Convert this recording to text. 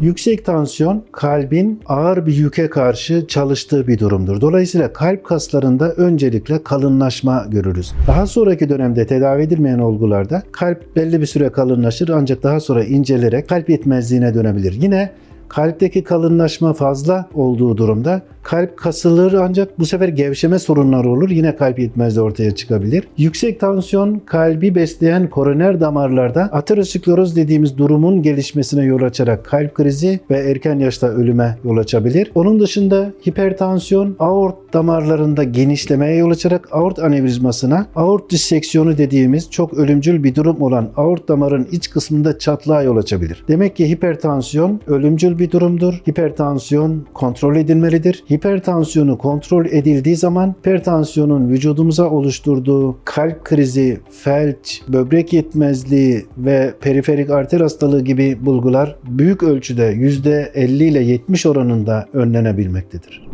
Yüksek tansiyon kalbin ağır bir yüke karşı çalıştığı bir durumdur. Dolayısıyla kalp kaslarında öncelikle kalınlaşma görürüz. Daha sonraki dönemde tedavi edilmeyen olgularda kalp belli bir süre kalınlaşır ancak daha sonra incelerek kalp yetmezliğine dönebilir. Yine kalpteki kalınlaşma fazla olduğu durumda kalp kasılır ancak bu sefer gevşeme sorunları olur. Yine kalp yetmezliği ortaya çıkabilir. Yüksek tansiyon kalbi besleyen koroner damarlarda ateroskleroz dediğimiz durumun gelişmesine yol açarak kalp krizi ve erken yaşta ölüme yol açabilir. Onun dışında hipertansiyon aort damarlarında genişlemeye yol açarak aort anevrizmasına, aort disseksiyonu dediğimiz çok ölümcül bir durum olan aort damarın iç kısmında çatlağa yol açabilir. Demek ki hipertansiyon ölümcül bir durumdur. Hipertansiyon kontrol edilmelidir. Hipertansiyonu kontrol edildiği zaman hipertansiyonun vücudumuza oluşturduğu kalp krizi, felç, böbrek yetmezliği ve periferik arter hastalığı gibi bulgular büyük ölçüde %50 ile 70 oranında önlenebilmektedir.